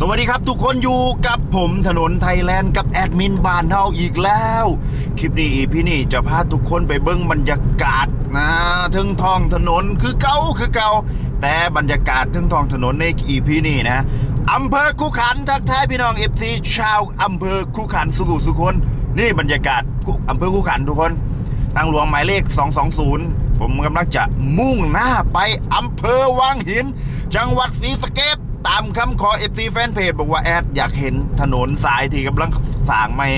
สวัสดีครับทุกคนอยู่กับผมถนนไทยแลนด์กับแอดมินบ้านเฮาอีกแล้ว คลิปนี้อีพี่นี่จะพาทุกคนไปเบิ้งบรรยากาศนะทึงทองถนนคือเก่าคือเก่าแต่บรรยากาศทึงทองถนนในอีพีนี่นะอำเภอคูขันทักทายพี่น้องเอฟซีชาวอำเภอคูขันสุขุสุคนนี่บรรยากาศอำเภอคูขันทุกคน ทางหลวงหมายเลข 220 ผมกำลังจะมุ่งหน้าไปอำเภอวังหิน จังหวัดศรีสะเกษ ตามคำขอเอฟซีแฟนเพจบอกว่าแอดอยากเห็นถนนสายที่กำลังสร้างไม่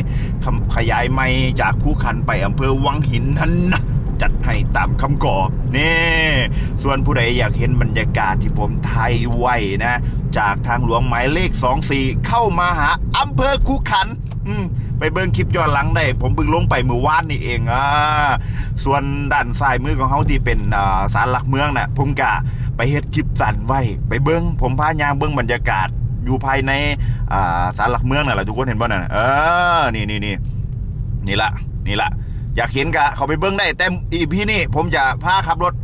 ขยายไม่จากคู่ขันไปอำเภอวังหินนั้นนะ จัดให้ตามคำขอนี่ส่วนผู้ใดอยากเห็นบรรยากาศที่ผมไทยไว้นะ จากทางหลวงหมายเลข 24 เข้ามาหาอำเภอคูขันไปเบิ่งคลิปย้อนหลังได้ ผมเพิ่งลงไปเมื่อวานนี่เองอ่าส่วนด้านซ้ายมือของเขาที่เป็นอ่าศาลหลักเมืองน่ะผมกะไปเฮ็ดคลิปสั่นไว้ ไปเบิ่งผมพายางเบิ่งบรรยากาศอยู่ภายในอ่าศาลหลักเมืองน่ะแหละทุกคนเห็นบ่น่ะเออนี่นี่นี่นี่ละนี่ละ อยากเห็นกะเขาไปเบิ้งได้แต่อีพี่นี่ผมจะพาขับรถ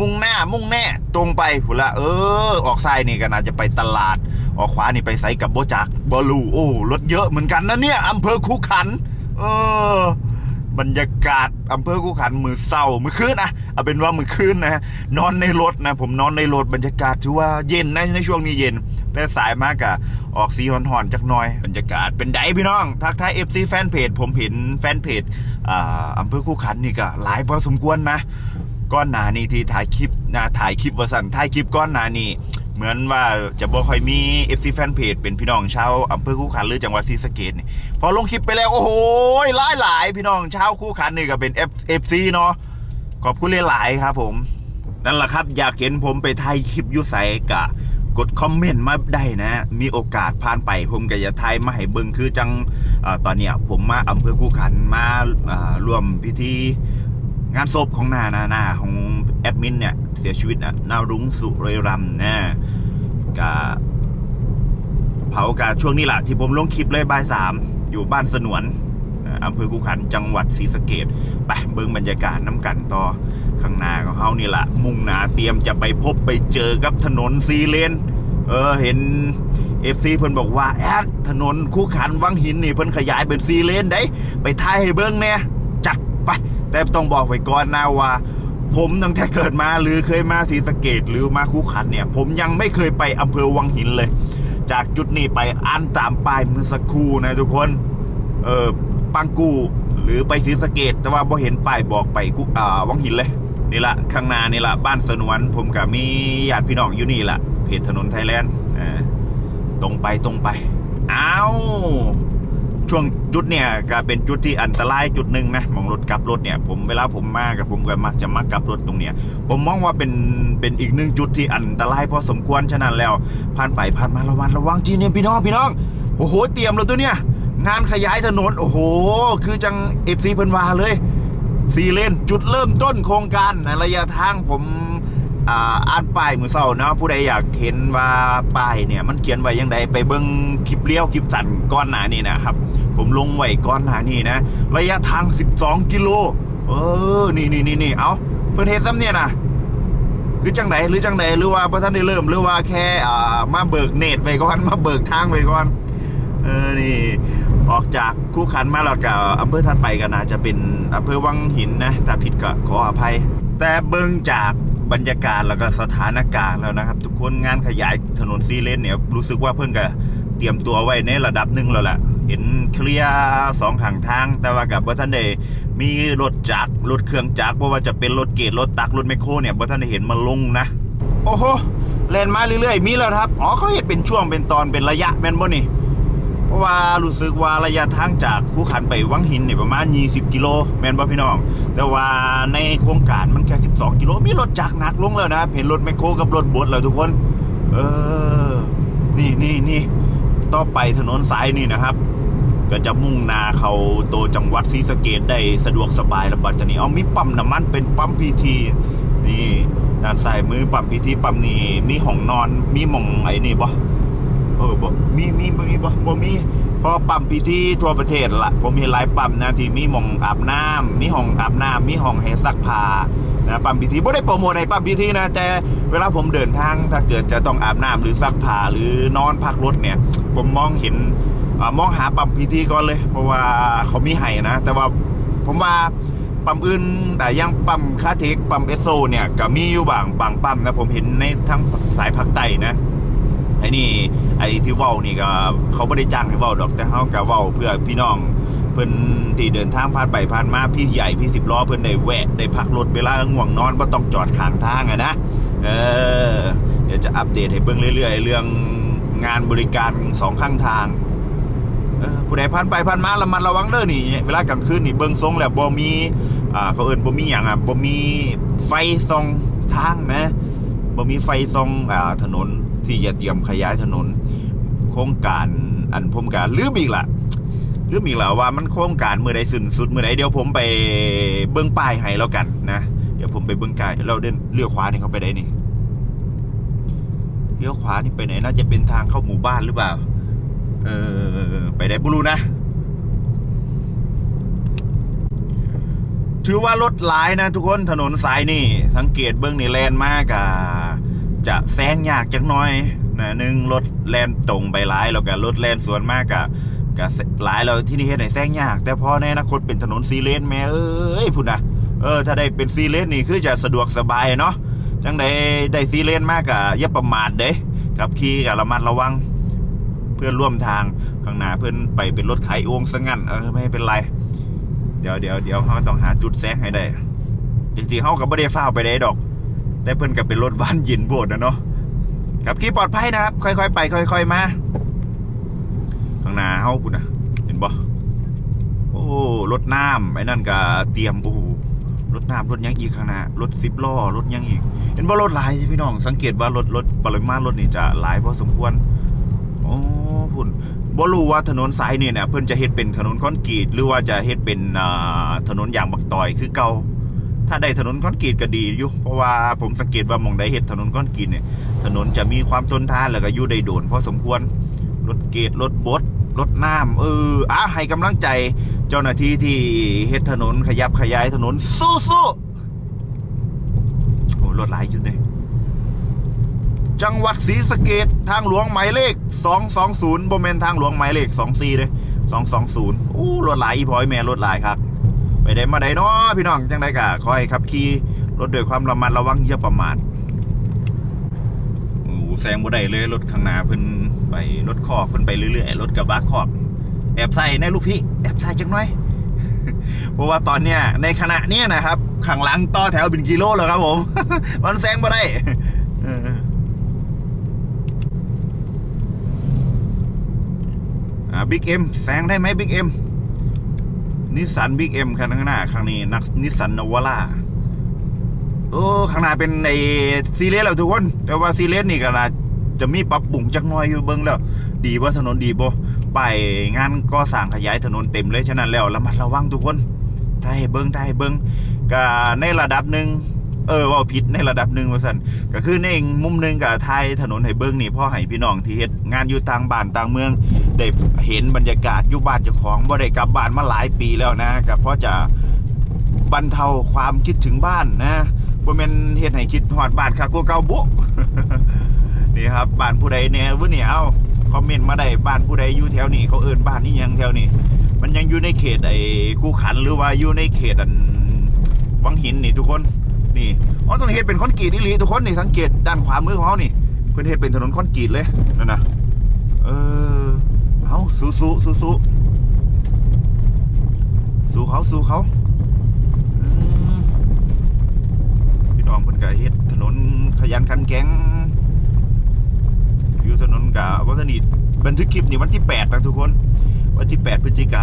มุ่งหน้ามุ่งแน่ตรงไปหุ่นละเออ ออกซ้ายนี่ก็น่าจะไปตลาด ออกขวานี่ไปไซกับโบจักบอลูโอ้รถเยอะเหมือนกันนะเนี่ยอำเภอคูขัน เออ บรรยากาศอำเภอคูขันมือเศร้ามือคืนนะเอาเป็นว่ามือคืนนะนอนในรถนะ ผมนอนในรถบรรยากาศถือว่าเย็นนะในช่วงนี้เย็น แต่สายมากอะออกสีหอนๆจักหน่อย บรรยากาศเป็นไดพี่น้อง ทักทายเอฟซีแฟนเพจผมเห็นแฟนเพจอ่าอำเภอคูขันนี่ก็หลายพอสมควรนะก้อนหนานี่ที่ถ่ายคลิปนะถ่ายคลิปวสันถ่ายคลิปก้อนหนานี่ เหมือนว่าจะบ่ค่อยมี FC แฟนเพจเป็นพี่น้องชาวอำเภอคู่ขันหรือจังหวัดศรีสะเกษนี่พอลงคลิปไปแล้วโอ้โหหลายหลายพี่น้องชาวคู่ขันนี่ก็เป็น F FC เนาะขอบคุณหลายๆครับ ผมนั่นแหละครับ อยากเห็นผมไปถ่ายคลิปยุใสกะกดคอมเมนต์มาได้นะ มีโอกาสผ่านไปผมก็จะถ่ายมาให้เบิงคือจังอตอนเนี้ยผมมาอำเภอคู่ขันมาอ่าร่วมพิธี งานศพของนานานาของแอดมินเนี่ย เสียชีวิตนะนารุ้งสุเรรัมนะกะเผากะช่วงนี้แหละที่ผมลงคลิปเลยบ่ายสามอยู่บ้านสนวนอ่าอำเภอกุขันจังหวัดศรีสะเกดไปเบิ่งบรรยากาศน้ำกันต่อข้างหน้าของเขานี่แหละมุ่งหนาเตรียมจะไปพบไปเจอกับถนนซีเลนเออเห็นเอฟซีเพิ่นบอกว่าแอดถนนคู่ขันวังหินนี่เพิ่นขยายเป็นซีเลนได้ ไปถ่ายให้เบิ่งแน่จัดไป แต่ต้องบอกไว้ก่อนนะว่า ผมตั้งแต่เกิดมาหรือเคยมาศรีสะเกดหรือมาคูขันเนี่ย ผมยังไม่เคยไปอำเภอวังหินเลย จากจุดนี้ไปอ่านตามป้ายเมือสักครู่นะทุกคนเออปังกูหรือไปศรีสะเกดแต่ว่าพอเห็นป้ายบอกไปคุอ่าวังหินเลยนี่ละข้างหน้านี่ละบ้านสนวน ผมกับมีญาติพี่น้องอยู่นี่ละเพจถนนไทยแลนด์อ่าตรงไปตรงไปอ้าว ช่วงจุดเนี่ยก็เป็นจุดที่อันตรายจุดหนึ่งนะมองรถกลับรถเนี่ย ผมเวลาผมมากับผมก็มักจะมักกลับรถตรงเนี้ยผมมองว่าเป็นเป็นอีกหนึ่งจุดที่อันตรายพอสมควรฉะนั้นแล้ว ผ่านไปผ่านมาระวังระวังจีเนี่ยพี่น้องพี่น้องโอ้โห เตรียมแล้วตัวเนี้ยงานขยายถนนโอ้โห คือจังเอฟซีเพิ่นวาเลยสี่เลนจุดเริ่มต้นโครงการในระยะทางผม อ่านป้ายมือเศร้านะผู้ใดอยากเห็นว่าป้ายเนี่ย มันเขียนไว้ยังไงไปเบิ้งคลิปเลี้ยวคลิปสันก้อนหนานี่นะครับ ผมลงไว้ก้อนหนานี่นะ ระยะทาง 12 กิโล เออ นี่นี่นี่นี่เอาเพื่อนเฮ็ดซ้ำเนี่ยนะคือจังไหนหรือจังไหนหรือว่าพระท่านได้เริ่มหรือว่าแค่อ่ามาเบิกเนตไปก่อนมาเบิกทางไปก่อน เออนี่ออกจากคู่ขันมาแล้วก็อำเภอถัดไปก็น่าจะเป็นอำเภอวังหินนะถ้าผิดก็ขออภัย แต่เบิ่งจาก บรรยากาศแล้วก็สถานการณ์แล้วนะครับ ทุกคนงานขยายถนนซีเลนเนี่ยรู้สึกว่าเพิ่งก็เตรียมตัวไว้ในระดับหนึ่งแล้วแหละเห็นเคลียร์สองข้างทาง แต่ว่ากับว่าท่านได้มีรถจักรรถเครื่องจักรเพราะว่าจะเป็นรถเกตรถตักรถแมโครเนี่ยว่าท่านได้เห็นมาลงนะ โอ้โหแลนมาเรื่อยๆ มีแล้วครับอ๋อเขาเห็นเป็นช่วงเป็นตอนเป็นระยะแม่นบ่นี่ เพราะว่ารู้สึกว่าระยะทางจากคูขันไปวังหินเนี่ยประมาณ 20 กิโลแมนบ่พี่น้อง แต่ว่าในโครงการมันแค่ 12 กิโลมีรถจักรหนักลงแล้วนะเห็นรถแมคโครกับรถบดแล้วทุกคน เออ นี่นี่นี่ต่อไปถนนสายนี่นะครับ ก็จะมุ่งนาเขาโตวจังหวัดศรีสะเกดได้สะดวกสบายแล้วบัดนี้เอามีปั๊มน้ำมันเป็นปั๊มพีทีนี่ด้านซ้ายมือปั๊มพีทีปั๊มนี่มีห้องนอนมีหม่องไอ้นี่บ่ เออบ่มีมีบ่มีบ่บ่มีพราะปั๊มพีทีทั่วประเทศละผมมีหลายปั๊มนะที่มีหม่องอาบน้ำมีห้องอาบน้ำมีห้องให้ซักผ้านะปั๊มพีทีไม่ได้โปรโมทในปั๊มพีทีนะ แต่เวลาผมเดินทางถ้าเกิดจะต้องอาบน้ำหรือซักผ้าหรือนอนพักรถเนี่ย ผมมองเห็นอมองหาปั๊มพีทีก่อนเลย เพราะว่าเขามีให้นะ แต่ว่าผมว่าปั๊มอื่นแต่ยังปั๊มคาเทคปั๊มเอสโซเนี่ยก็มีอยู่บางบางปั๊มนะผมเห็นในทั้งสายภาคใต้นะ ไอ้นี่ไอ้ที่เว้านี่ก็เขาไม่ได้จ้างให้เว้าดอกแต่เขาก็เว้าเพื่อพี่น้องเพิ่นที่เดินทางผ่านไปผ่านมาพี่ใหญ่พี่สิบล้อเพิ่นได้แวะได้พักรถเวลาง่วงนอนก็ต้องจอดข้างทางอะนะเออเดี๋ยวจะอัปเดตให้เบิ่งเรื่อยๆ เรื่องงานบริการสองข้างทางเออผู้ใดผ่านไปผ่านมาระมัดระวังเด้อนี่ เวลากลางคืนนี่เบิ่งทรงแล้วบ่มีอ่าเขาเอิ้นบ่มีหยังอะบ่มีไฟส่องทางนะบ่มีไฟส่องอ่าถนน ที่จะเตรียมขยายถนน โครงการอันผมก็ลืมอีกล่ะลืมอีกแล้วว่ามันโครงการเมื่อใดสิ้นสุดเมื่อใดเดี๋ยวผมไปเบิ้องป้ายให้แล้วกันนะเดี๋ยวผมไปเบิ้องกายเราเดินเลี้ยวขวานี่เขาไปไหนนี่เลี้ยวขวานี่ไปไหนน่าจะเป็นทางเข้าหมู่บ้านหรือเปล่า เออไปไหนบุรูนะ ถือว่ารถหลายนะทุกคนถนนสายนี่ สังเกตเบิ้องนี่แลนมากอะ จะแซงยากจักหน้อยนะหนึ่งรถแลนตรงไปหลายแล้วก็รถแลนสวนมากอะก็หลายเราที่นี่เฮ็ดให้แซงยาก แต่พอในอนาคตเป็นถนนซีเลนแม่เอ้ยพุ่นนะเออถ้าได้เป็นซีเลนนี่คือจะสะดวกสบายเนาะจังได้ได้ซีเลนมากอะอย่าประมาทเด้ขับขี่กับระมัดระวัง เพื่อนร่วมทางข้างหน้าเพื่อนไปเป็นรถขายอวงซะงั้นเออไม่เป็นไร เดี๋ยวเดี๋ยวเดี๋ยวเขาต้องหาจุดแซงให้ได้จริงๆเขากับไม่ได้ฟ้าวไปได้ดอก แต่เพื่อนกับเป็นรถบ้านยินโบดนะเนาะขับขี่ปลอดภัยนะครับ ค่อยๆ ไป ค่อย ๆ มาข้างหน้าเขาคุณนะเห็นบ่โอ้รถน้ำไอ้นั่นก็เตรียมโอ้รถน้ำรถยังอีกข้างหน้ารถสิบล้อรถยังอีก เห็นบ่รถหลายใช่พี่น้อง สังเกตว่ารถรถปริมาณรถนี่จะหลายพอสมควรโอ้พุ่นบ่รู้ว่าถนนสายนี่เนี่ยเพิ่นจะเฮ็ดเป็นถนนคอนกรีตหรือว่าจะเฮ็ดเป็นถนนยางบักตอยคือเก่า ถ้าได้ถนนคอนกรีตก็ดีอยู่ เพราะว่าผมสังเกตว่ามองได้เฮ็ดถนนคอนกรีตเนี่ย ถนนจะมีความทนทานแล้วก็อยู่ได้โดนพอสมควร รถเกตรถบดรถน้ำเอออะให้กำลังใจเจ้าหน้าที่ที่เฮ็ดถนนขยับขยายถนนสู้ๆโอ้รถหลายอยู่เลยจังหวัดศรีสะเกดทางหลวงหมายเลข 220บ่แม่นทางหลวงหมายเลข 24เด้220อู้รถหลายอีพอยแม่รถหลายครับ ไปได้มาได้เนาะพี่น้องจังไดก็ขอให้ขับขี่รถด้วยความระมัดระวังอย่าประมาทโอ้แซงบ่ได้เลยรถข้างหน้าเพิ่นไปรถคอกเพิ่นไปเรื่อยๆรถกระบะคอก แอบใส่ในลูกพี่ แอบใส่จังหน่อยเพราะว่าตอนเนี้ยในขณะเนี้ยนะครับข้างหลังต่อแถวเป็นกิโลแล้วครับผมมันแซงบ่ได้บิ๊กเอ็มแซงได้ไหมบิ๊กเอ็ม นิสสันบิ๊กเอ็มคันข้างหน้าข้างนี้นักนิสสันนวาร่าโอ้ข้างหน้าเป็นในซีเรสแล้วทุกคน แต่ว่าซีเรสนี่ก็น่าจะมีปรับปรุงจักน่อยอยู่เบิ้งแล้ว ดีว่าถนนดีบ่ไปงานก็สร้างขยายถนนเต็มเลยฉะนั้นแล้วระมัดระวังทุกคนถ้าให้เบิ้งถ้าให้เบิ้งก็ในระดับหนึ่งเออว่าผิดในระดับหนึ่งว่าสันก็คือในมุมหนึ่งกับไทยถนนให้เบิ้งนี่พ่อให้พี่น้องที่เฮ็ดงานอยู่ต่างบ้านต่างเมือง ได้เห็นบรรยากาศอยู่บ้านเจ้าของบ่ได้กลับบ้านมาหลายปีแล้วนะก็เพราะจะบรรเทาความคิดถึงบ้านนะบ่แม่นเฮ็ดให้คิดฮอดบ้านคักกว่าเก่าบุนี่ครับบ้านผู้ใดแน่วะเนี่ยเอาคอมเมนต์มาได้บ้านผู้ใดอยู่แถวนี้เขาเอิ้นบ้านนี้ยังแถวนี้มันยังอยู่ในเขตไอ้คู่ขันหรือว่าอยู่ในเขตอันวังหินนี่ทุกคนนี่อ๋อต้องเฮ็ดเป็นคอนกรีตนี่หลีทุกคนนี่สังเกตด้านขวามือของเขานี่เพิ่นเฮ็ดเป็นถนนคอนกรีตเลยนั่นนะเออ เอาสู้สู้สู้สู้สู้เขาสู้เขาอืมพี่น้องเพิ่นก็เฮ็ดถนนขยันขันแข็งอยู่ถนนกะวัฒนิตบันทึกคลิปนี่วันที่8นะทุกคน วันที่8พฤศจิกา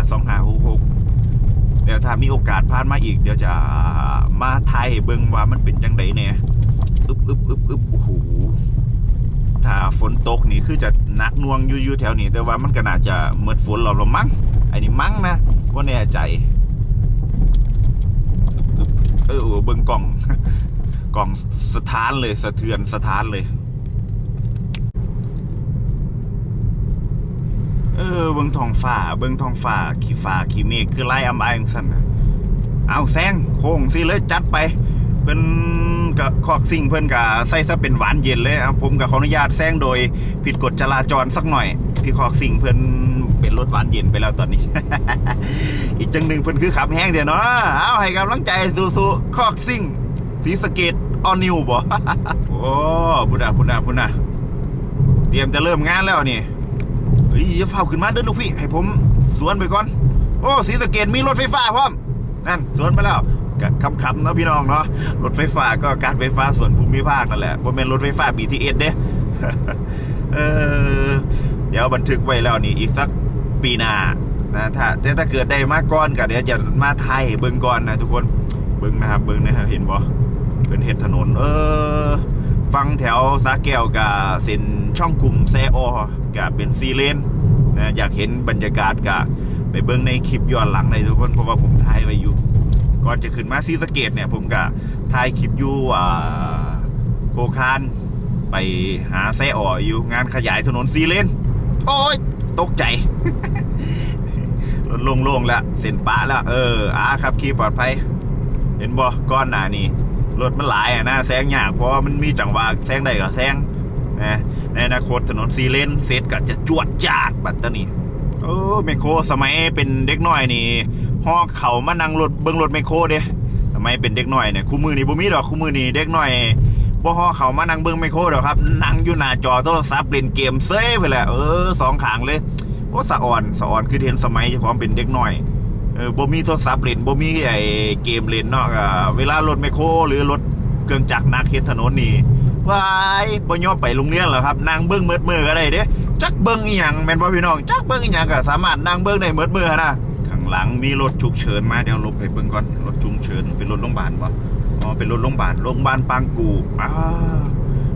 2566เดี๋ยวถ้ามีโอกาสผ่านมาอีก เดี๋ยวจะมาไทยเบิ่งว่ามันเป็นจังไดเนี่ยอึบอึบอึบอึบโอ้โห ถ้าฝนตกนี่คือจะหนักน่วงอยู่อยู่แถวนี้ แต่ว่ามันก็น่าจะเมิดฝนเราละมั้งไอ้นี่มั้งนะว่าแน่ใจ เออเบิ่งกล่องกล่องสถานเลยสะเทือนสถานเลย เออเบิ่งทองฟ้าเบิ่งทองฟ้าขี้ฟ้าขี้เมฆคือไล่อำอายจังซั่นน่ะเอาแซงโค้งสิเลยจัดไป เพิ่นก็คอกสิ่งเพิ่นก็ใส่ซะเป็นหวานเย็นเลยเอาผมก็ขออนุญาตแซงโดยผิดกฎจราจรสักหน่อยพี่คอกสิ่งเพิ่นเป็นรถหวานเย็นไปแล้วตอนนี้ อีกจังหนึ่งเพิ่นคือขับแห้งเดี๋ยวเนาะเอาให้กำลังใจสู้ๆคอกสิ่งสีสเกตออนิวบ่โอ้พุ่นน่ะพุ่นน่ะพุ่นน่ะเตรียมจะเริ่มงานแล้วนี่เฮ้ยเฝ้าขึ้นมาเด้อลูกพี่ให้ผมสวนไปก่อน โอ้สีสเกดมีรถไฟฟ้าพร้อมนั่นสวนไปแล้ว ก็คำๆเนาะพี่น้องเนาะรถไฟฟ้าก็การไฟฟ้าส่วนภูมิภาคนั่นแหละบ่แม่นรถไฟฟ้า BTS เด้เออเดี๋ยวบันทึกไว้แล้วนี่อีกสักปีหน้านะถ้าแต่ถ้าเกิดได้มาก่อนก็เดี๋ยวจะมาไทยเบิ่งก่อนนะทุกคนเบิ่งนะครับเบิ่งนะครับเห็นบ่เป็นเห็ดถนน เออ ฟังแถวสาแก้วกับเส้นช่องกลุ่มแซออกับเป็นซีเลนนะอยากเห็นบรรยากาศกับไปเบิ่งในคลิปย้อนหลังในทุกคนเพราะว่าผมถ่ายไว้อยู่ ก่อนจะขึ้นมาซีสเกตเนี่ย ผมก็ถ่ายคลิปอยู่อ่าโคคานไปหาแซอออยู่งานขยายถนนซีเลนโอ้ย ตกใจรถโล่งๆแล้วเส้นปะแล้ว เอออาครับขี่ปลอดภัย เห็นบ่ก้อนหนานี่รถมันหลายอะนะแซงยากเพราะมันมีจังหวะแซงได้ก็แซงนะในอนาคตถนนซีเลนเสร็จก็จะจวดจาดบัดตะนี่โอ้ไมโครสมัยเป็นเด็กน้อยนี่ ฮอเขามานั่งรถเบิ่งรถไมโครเด้สมัยเป็นเด็กหน้อยเนี่ยคู่มือนี่บ่มีดอกคู่มือนี่เด็กหน้อยบ่ฮอเขามานั่งเบิ่งไมโครดอกครับนั่งอยู่หน้าจอโทรศัพท์เล่นเกมเซ้ยไปแหละเออสองขางเลยโอ้สะอ่อนสะอ่อนคือเห็นสมัยเฉพาะเป็นเด็กหน้อยเออบ่มีโทรศัพท์เล่นบ่มีไอ้เกมเล่นเนาะเวลารถไมโครหรือรถเครื่องจักรนักเฮ็ดถนนนี่วายบ่ยอไปโรงเรียนหรอครับนั่งเบิ่งเมิดมือก็ได้เด้จักเบิ่งอีหยังแม่นบ่พี่น้องจักเบิ่งอีหยังก็สามารถนั่งเบิ่งได้เมิดมือนะ หลังมีรถฉุกเฉินมาเดี๋ยวลบให้เบิ่งก่อนรถฉุกเฉินเป็นรถโรงพยาบาลบ่อ๋อเป็นรถโรงพยาบาลโรงพยาบาลปางกูอ้าว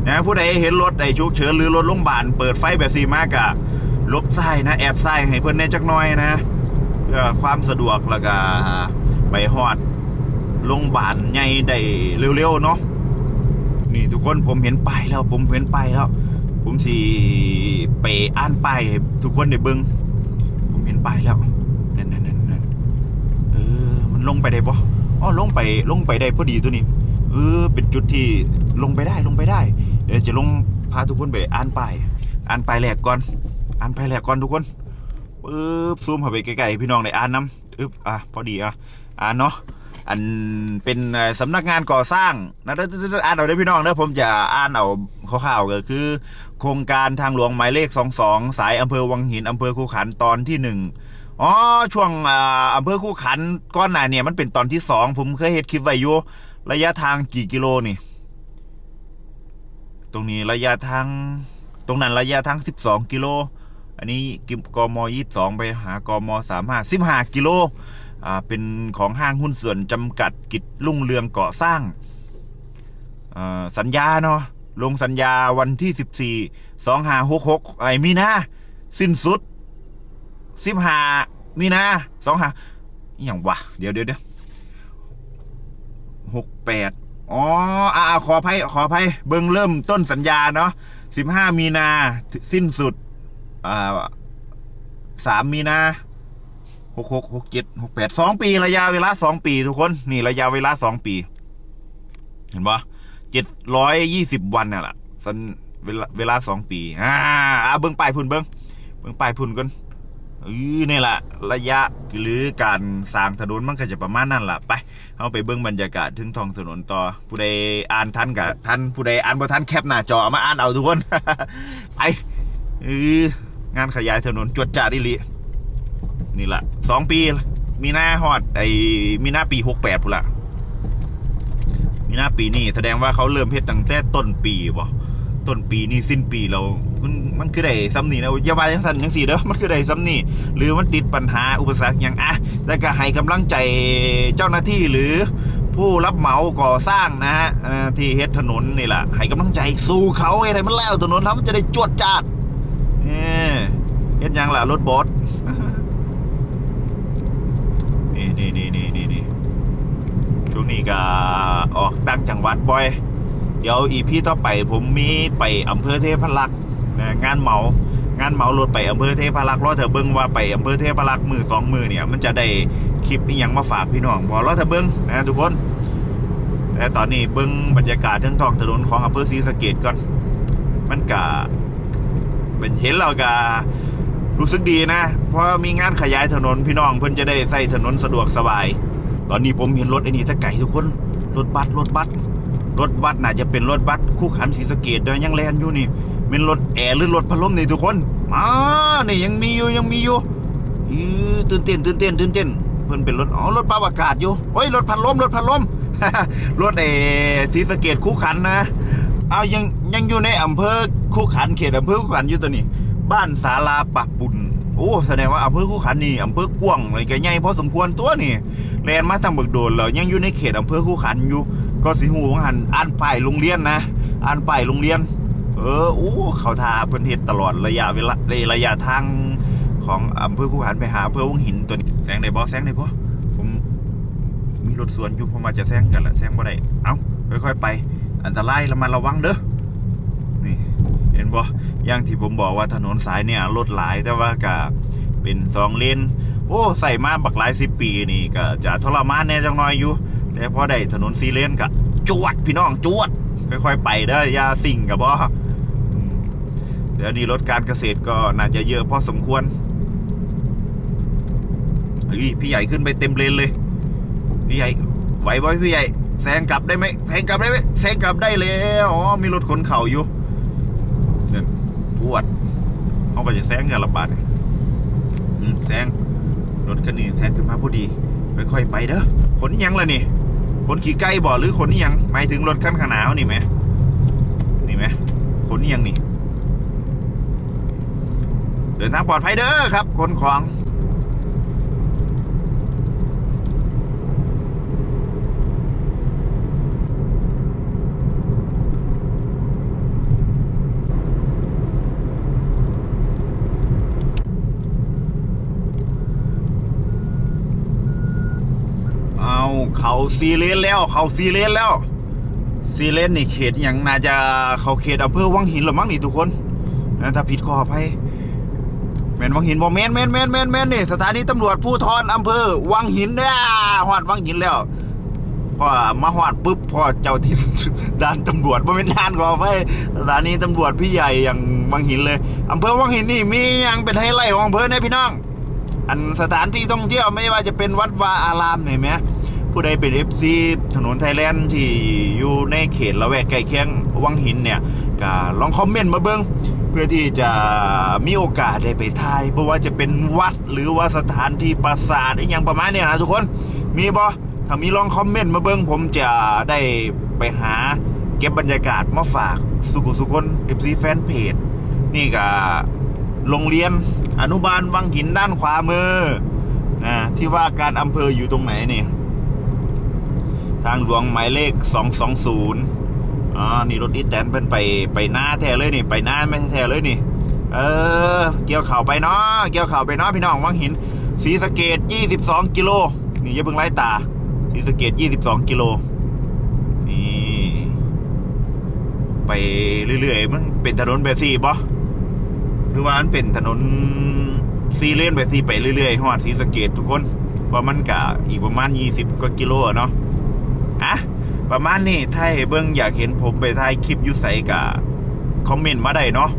นะผู้ใดเห็นรถไอ้ฉุกเฉินหรือรถโรงพยาบาลเปิดไฟแบบซีมากะลบซ้นะแอบซ้ให้เพิ่อนแน่จักน่อยนะเพื่อความสะดวกแล้วก็ไปฮอดโรงพยาบาลใหญ่ได้เร็วๆเนาะนี่ทุกคนผมเห็นป้ายแล้ว ผมเห็นป้ายแล้ว ผมสิไปอ่านป้ายทุกคนได้เบิ่งผมเห็นป้ายแล้วนั่นนั่นนั่นนั่นเออมัน ลงไปได้ปะอ๋อลงไปลงไปได้พอดีตัวนี้เออเป็นจุดที่ลงไปได้ลงไปได้ เดี๋ยวจะลงพาทุกคนไปอ่านป้ายอ่านป้ายแรกก่อนอ่านป้ายแรกก่อนทุกคนปึ๊บซูมเข้าไปใกล้ๆพี่น้องได้อ่านน้ำอึบอะพอดีอะอ่านเนาะอันเป็นสำนักงานก่อสร้างนะเด้อๆๆอ่านเอาได้พี่น้องเด้อผมจะอ่านเอาคร่าวๆก็คือ โครงการทางหลวงหมายเลข 22 สายอำเภอวังหินอำเภอคูขันตอนที่หนึ่ง อ๋อช่วงอำเภอคู่ขันก้อนหนาเนี่ยมันเป็นตอนที่สองผมเคยเห็นคลิปไว้อยู่ระยะทางกี่กิโลนี่ ตรงนี้ระยะทาง ตรงนั้นระยะทาง12กิโล อันนี้กิมกมยี่สองไปหากมสามห้าสิบห้ากิโลอ่าเป็นของห้างหุ้นส่วนจำกัดกิจรุ่งเรืองก่อสร้างอ่าสัญญาเนาะลงสัญญาวันที่สิบสี่สองห้าหกหกไอ้มีนาสิ้นสุด สิบห้ามีนาสองห้าอย่างวะ เดี๋ยวเดี๋ยวเดี๋ยวหกแปดอ๋ออาขออภัยขออภัยเบิ่งเริ่มต้นสัญญาเนาะสิบห้ามีนาสิ้นสุดอ่าสามมีนาหกหกหกเจ็ดหกแปดสองปีระยะเวลาสองปีทุกคน นี่ระยะเวลาสองปี เห็นปะเจ็ดร้อยยี่สิบวันน่ะล่ะสันเวลาเวลาสองปี อ่าเบิ้งป้ายพุ่นเบิ้งเบิ้งป้ายพุ่นกัน เออนี่แหละระยะหรือการสร้างถนนมันก็จะประมาณนั่นแหละไปเอาไปเบิ้งบรรยากาศถึงท้องถนนต่อ ผู้ใดอ่านทันกับทันผู้ใดอ่านบ่ทันแคปหน้าจอเอามาอ่านเอาทุกคน ไปเอองานขยายถนนจวดจ่าดิลินี่แหละสองปีมีหน้าฮอดไอ้มีหน้าปีหกแปดพุ่นละมีหน้าปีนี่แสดงว่าเขาเริ่มเฮ็ดตั้งแต่ต้นปีบ่ ต้นปีนี่สิ้นปีเรามันมันคือได้ซ้ำนี่นะอย่าว่าจังซั่นจังซี่เด้อมันคือได้ซ้ำนี่หรือมันติดปัญหาอุปสรรคหยังอะแต่ก็ให้กำลังใจเจ้าหน้าที่หรือผู้รับเหมาก่อสร้างนะฮะที่เฮ็ดถนนนี่แหละให้กำลังใจสู้เขาให้ได้มันแล้วถนนทำมันจะได้จวดจาดเออเฮ็ดยังล่ะรถบอสนี่นี่นี่นี่นี่ช่วงนี้ก็ออกต่างจังหวัดบ่อย เดี๋ยวอีพีต่อไปผมมีไปอำเภอเทพรักษ์นะงานเหมางานเหมารถไปอำเภอเทพรักษ์รอเธอเบิ้งว่าไปอำเภอเทพรักษ์มือสองมือเนี่ย มันจะได้คลิปอีหยังมาฝากพี่น้องบอกรอเธอเบิ้งนะทุกคนแต่ตอนนี้เบิ้งบรรยากาศทั้งท้องถนนของอำเภอศรีสะเกดก่อน มันกะเป็นเห็นเรากะรู้สึกดีนะ เพราะมีงานขยายถนนพี่น้องเพิ่นจะได้ใส่ถนนสะดวกสบาย ตอนนี้ผมเห็นรถไอ้นี่ตะไก่ทุกคนรถบัสรถบัส รถบัสน่าจะเป็นรถบัสคู่ขันศรีสะเกดเด้อยังแลนอยู่นี่เป็นรถแอร์หรือรถพัดลมนี่ทุกคนมานี่ยังมีอยู่ยังมีอยู่อื้อตื่นเต้นตื่นเต้นตื่นเต้นเพิ่นเป็นรถอ๋อรถปรับอากาศอยู่โอ้ยรถพัดลมรถพัดลมรถเออศรีสะเกดคู่ขันนะเอายังยังอยู่ในอำเภอคู่ขันเขตอำเภอคู่ขันอยู่ตัวนี้ บ้านศาลาปักบุญโอ้แสดงว่าอำเภอคู่ขันนี่อำเภอกว้างเลยแกใหญ่พอสมควรตัวนี่แลนมาทางบักโดนแล้วยังอยู่ในเขตอำเภอคู่ขันอยู่ ก็สิหูของหันอ่านป้ายโรงเรียนนะอ่านป้ายโรงเรียน เอออู้เขาทาเพิ่นเฮ็ดตลอดระยะเวลาในระยะทางของอำเภอคู่ขันไปหาอำเภอวงหินตัวนี้แซงได้บ่แซงได้บ่ผมมีรถสวนอยู่ผมมาจะแซงกันละแซงบ่ได้เอ้าค่อยๆไป อันตรายระมัดระวังเด้อนี่เห็นบ่อย่างที่ผมบอกว่าถนนสายเนี่ยรถหลายแต่ว่าก็เป็นสองเลนโอ้ใส่มาบักหลายสิบปีนี่ก็จะทรมานแน่จังน้อยอยู่ แต่พอได้ถนนสีเลนก็จวดพี่น้องจวดค่อยๆไปเด้อย่าสิ่งกับบ่เดี๋ยวนี้รถการเกษตรก็น่าจะเยอะพอสมควรเฮ้ยพี่ใหญ่ขึ้นไปเต็มเลนเลย พี่ใหญ่ไหวบ่พี่ใหญ่แซงกลับได้ไหมแซงกลับได้ไหมแซงกลับได้แล้วอ๋อมีรถขนเข่าอยู่เนี่ยปวดเขาก็จะแซงกันละบาดเนี่ยอืมแซงรถคันนี้แซงขึ้นมาพอดีค่อยๆไปเด้อขนยังละนี่ คนขี่ไก่บ่หรือคนนี่ยังหมายถึงรถขั้นขางหนาวนี่ไหมนี่ไหมคนนี่ยังนี่ เดินทางปลอดภัยเด้อครับ คนของ เขาซีเลนแล้ว เขาซีเลนแล้ว ซีเลนนี่เขตอย่างน่าจะเขาเขตอำเภอวังหินหรือมั้งนี่ทุกคนนะถ้าผิดขออภัยแมนวังหินบอกแมนแมนแมนแมนแมนนี่สถานีตำรวจภูธรอำเภอวังหินเนี่ยหอดวังหินแล้วพอมาหอดปุ๊บพอเจ้าที่ด่านตำรวจบ่เป็นด่านขออภัยสถานีตำรวจพี่ใหญ่อย่างวังหินเลยอำเภอวังหินนี่มีอย่างเป็นไฮไลท์ของอำเภอเนี่ยพี่น้อง อันสถานที่ท่องเที่ยวไม่ว่าจะเป็นวัดวาอารามเห็นไหม ผู้ใดเป็นเอฟซีถนนไทยแลนด์ที่อยู่ในเขตละแวกใกล้เคียงวังหินเนี่ยก็ลองคอมเมนต์มาเบิ้งเพื่อที่จะมีโอกาสได้ไปถ่ายเพราะว่าจะเป็นวัดหรือว่าสถานที่ปราสาทอหย่างประมาณเนี้ยนะทุกคนมีบ่ถ้ามีลองคอมเมนต์มาเบิ้งผมจะได้ไปหาเก็บบรรยากาศมาฝากสุขุสุคนเอฟซีแฟนเพจนี่ก็โรงเรียนอนุบาลวังหินด้านขวามือนะที่ว่าการอำเภออยู่ตรงไหนเนี่ย ทางหลวงหมายเลข 220อ๋อนี่รถอีแตนเป็นไปไปหน้าแท้เลยนี่ ไปหน้าไม่แท้เลยนี่ เออ เกี่ยวเข่าไปเนาะเกี่ยวเข่าไปเนาะพี่น้องวังหินศรีสะเกด22 กิโล นี่อย่าเพิ่งไล่ตาศรีสะเกด22 กิโล นี่ ไปเรื่อยๆ มันเป็นถนนแบบสี่ปะหรือว่ามันเป็นถนนซีเลนไปซีไปเรื่อยๆฮอดสีสเกตทุกคนเพราะมันกะอีกประมาณ 20กว่ากิโลเนาะ อะประมาณนี้ถ้าให้เบิ้งอยากเห็นผมไปถ่ายคลิปยุใสกะคอมเมนต์มาได้เนาะ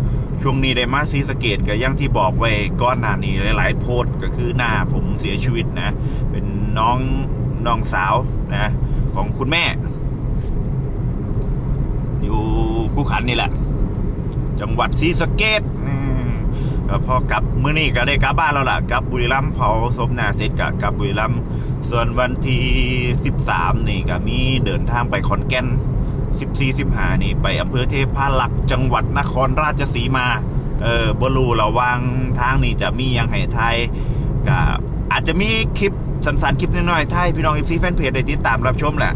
ช่วงนี้ได้มาซีสะเกตก็ย่างที่บอกไว้ก้อนหน้านี้หลาย ๆ โพสก็คือหน้าผมเสียชีวิตนะ เป็นน้องน้องสาวนะ ของคุณแม่ อยู่คู่ขันนี่แหละ จังหวัดศีสะเกดพอกลับมื้อนี้ก็ได้กลับบ้านแล้วล่ะกลับบุรีรัมย์เผาศพนาเสร็จก็กลับบุรีรัมย์ ส่วนวันที่13 นี่ก็มีเดินทางไปขอนแก่น 14 15 นี่ไปอำเภอเทพาลักษ์จังหวัดนครราชสีมา เออบรูระวังทางนี่จะมียังให้ไทยก็อาจจะมีคลิปสั้นๆคลิปน้อยๆไทยพี่น้อง FC แฟนเพจได้ติดตามรับชมแหละ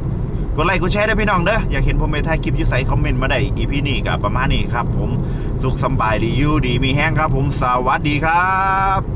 กดไลค์กดแชร์ได้พี่น้องเด้ออยากเห็นผมไปถ่ายคลิปยูใส่คอมเมนต์มาได้อีพีนี้กับประมาณนี้ครับ ผมสุขสบายดีอยู่ดีมีแห้งครับ ผมสวัสดีครับ